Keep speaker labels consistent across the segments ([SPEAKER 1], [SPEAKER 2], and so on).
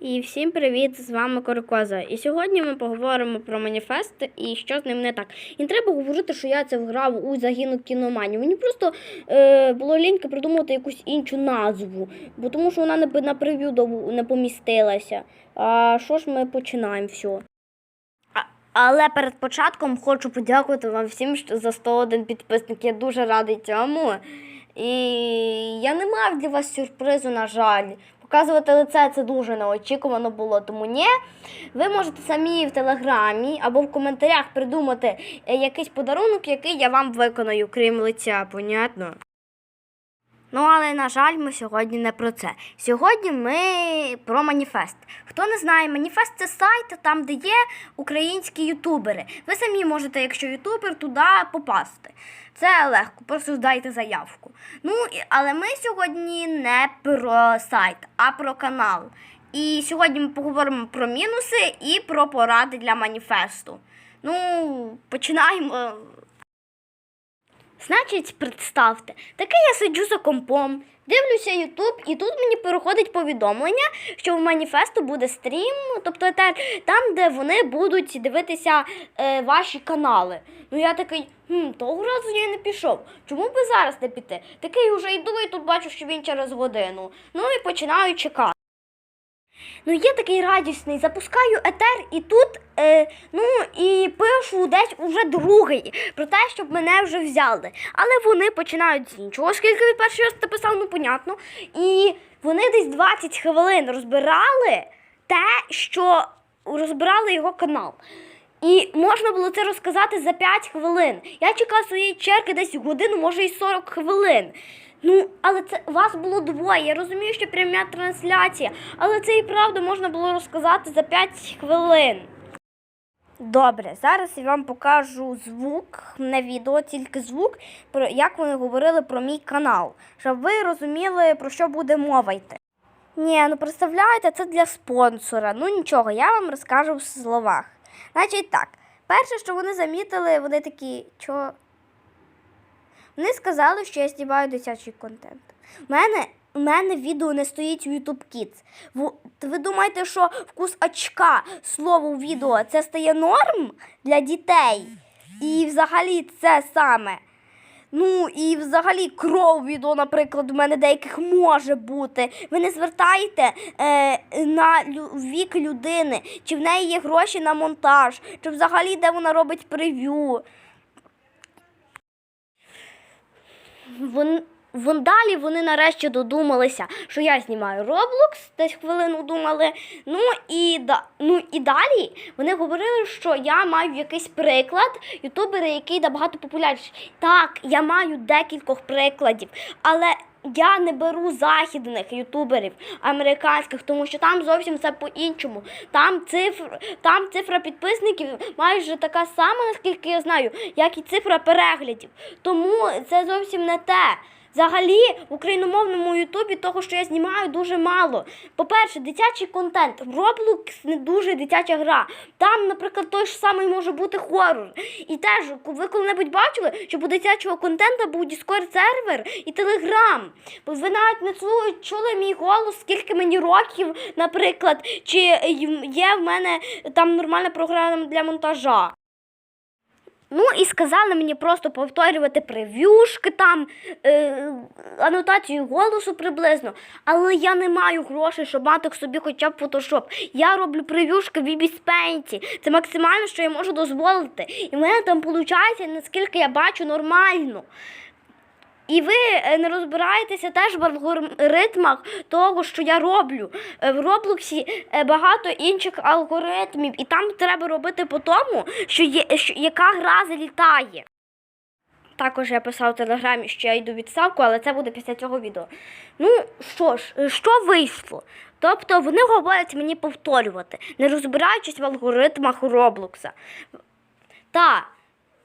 [SPEAKER 1] І всім привіт! З вами Корикоза. І сьогодні ми поговоримо про маніфест і що з ним не так. І не треба говорити, що я це вграв у загинок кіноманів. Мені просто е, було ліньки придумати якусь іншу назву, бо тому що вона не, на прев'ю не помістилася. А що ж ми починаємо все? Але перед початком хочу подякувати вам всім за 101 підписник. Я дуже радий цьому. І я не мав для вас сюрпризу, на жаль. Показувати лице це дуже неочікувано було, тому ні. Ви можете самі в телеграмі або в коментарях придумати е, якийсь подарунок, який я вам виконаю, крім лиця, понятно? Ну, але, на жаль, ми сьогодні не про це. Сьогодні ми про маніфест. Хто не знає, маніфест це сайт, там, де є українські ютубери. Ви самі можете, якщо ютубер, туди попасти. Це легко, просто здайте заявку. Ну, але ми сьогодні не про сайт, а про канал. І сьогодні ми поговоримо про мінуси і про поради для маніфесту. Ну, починаємо. Значить, представте, таке я сиджу за компом, дивлюся Ютуб, і тут мені переходить повідомлення, що в маніфесту буде стрім, тобто там, де вони будуть дивитися е, ваші канали. Ну я такий, хм, того разу я не пішов. Чому би зараз не піти? Такий уже йду і тут бачу, що він через годину. Ну і починаю чекати. Ну, є такий радісний, запускаю етер і тут, е, ну і пишу десь уже другий про те, щоб мене вже взяли. Але вони починають з іншого, оскільки він перший раз це писав, ну понятно. І вони десь 20 хвилин розбирали те, що розбирали його канал. І можна було це розказати за 5 хвилин. Я чекав своєї черги десь годину, може і 40 хвилин. Ну, але це вас було двоє. Я розумію, що пряма трансляція, але це і правда можна було розказати за 5 хвилин. Добре, зараз я вам покажу звук на відео, тільки звук, про як вони говорили про мій канал, щоб ви розуміли, про що буде мова йти. Ні, ну представляєте, це для спонсора. Ну нічого, я вам розкажу в словах. Значить так, перше, що вони замітили, вони такі, що. Вони сказали, що я знімаю дитячий контент. У мене, у мене відео не стоїть в YouTube Kids. Ви думаєте, що вкус очка, слово відео, це стає норм для дітей? І взагалі це саме. Ну і взагалі кров відео, наприклад, у мене деяких може бути. Ви не звертаєте е, на вік людини, чи в неї є гроші на монтаж, чи взагалі де вона робить прев'ю. Вон, вон далі вони нарешті додумалися, що я знімаю Roblox, десь хвилину думали. Ну і, да, ну і далі вони говорили, що я маю якийсь приклад ютубера, який набагато популярніший. Так, я маю декількох прикладів, але. Я не беру західних ютуберів американських, тому що там зовсім все по-іншому. Там цифр, там цифра підписників майже така сама, наскільки я знаю, як і цифра переглядів. Тому це зовсім не те. Взагалі, в україномовному Ютубі того, що я знімаю, дуже мало. По-перше, дитячий контент. Roblox не дуже дитяча гра. Там, наприклад, той ж самий може бути хорор. І теж, ви коли-небудь бачили, що у дитячого контенту був Discord сервер і Telegram. Ви навіть не чули мій голос, скільки мені років, наприклад, чи є в мене там нормальна програма для монтажа. Ну і сказали мені просто повторювати прев'юшки там, е, анотацію голосу приблизно. Але я не маю грошей, щоб мати собі хоча б фотошоп. Я роблю прев'юшки в Paint. Це максимально, що я можу дозволити. І в мене там виходить, наскільки я бачу, нормально. І ви е, не розбираєтеся теж в алгоритмах того, що я роблю. Е, В Роблоксі е, багато інших алгоритмів, і там треба робити по тому, що є, що, яка гра залітає. Також я писав в телеграмі, що я йду відставку, але це буде після цього відео. Ну що ж, що вийшло? Тобто вони говорять мені повторювати, не розбираючись в алгоритмах Роблокса. Та,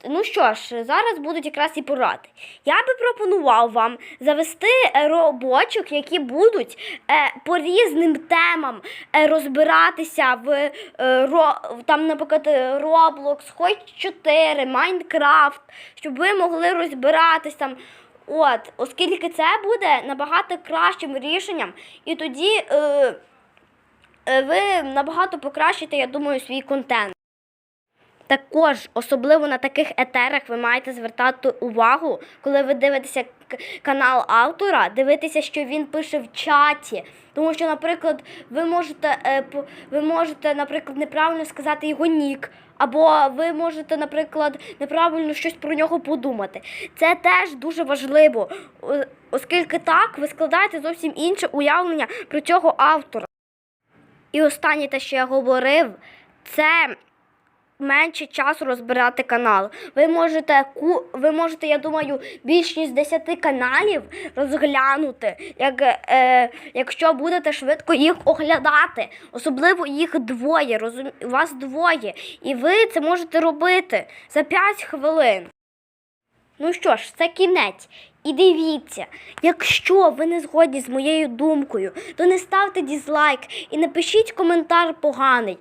[SPEAKER 1] ну що ж, зараз будуть якраз і поради. Я би пропонував вам завести е, робочок, які будуть е, по різним темам е, розбиратися в там, наприклад, Roblox, хоч 4, Майнкрафт, щоб ви могли розбиратись там. От, оскільки це буде набагато кращим рішенням, і тоді. Е, ви набагато покращите, я думаю, свій контент. Також, особливо на таких етерах, ви маєте звертати увагу, коли ви дивитеся канал автора, дивитися, що він пише в чаті. Тому що, наприклад, ви можете, е, ви можете, наприклад, неправильно сказати його нік, або ви можете, наприклад, неправильно щось про нього подумати. Це теж дуже важливо, оскільки так ви складаєте зовсім інше уявлення про цього автора. І останнє те, що я говорив, це менше часу розбирати канал. Ви можете, ку- ви можете, я думаю, більш ніж 10 каналів розглянути, як, е, якщо будете швидко їх оглядати. Особливо їх двоє. Розум... У вас двоє. І ви це можете робити за 5 хвилин. Ну що ж, це кінець. І дивіться, якщо ви не згодні з моєю думкою, то не ставте дізлайк і напишіть коментар поганий.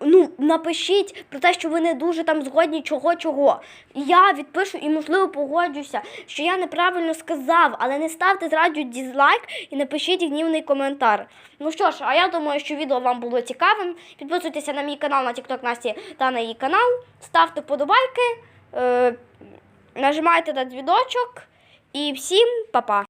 [SPEAKER 1] Ну, напишіть про те, що ви не дуже там згодні чого чого. Я відпишу і, можливо, погоджуся, що я неправильно сказав, але не ставте зраджу дізлайк і напишіть гнівний коментар. Ну що ж, а я думаю, що відео вам було цікавим. Підписуйтеся на мій канал на TikTok Насті та на її канал. Ставте подобайки. Е- Нажимайте на дзвіночок і всім па-па!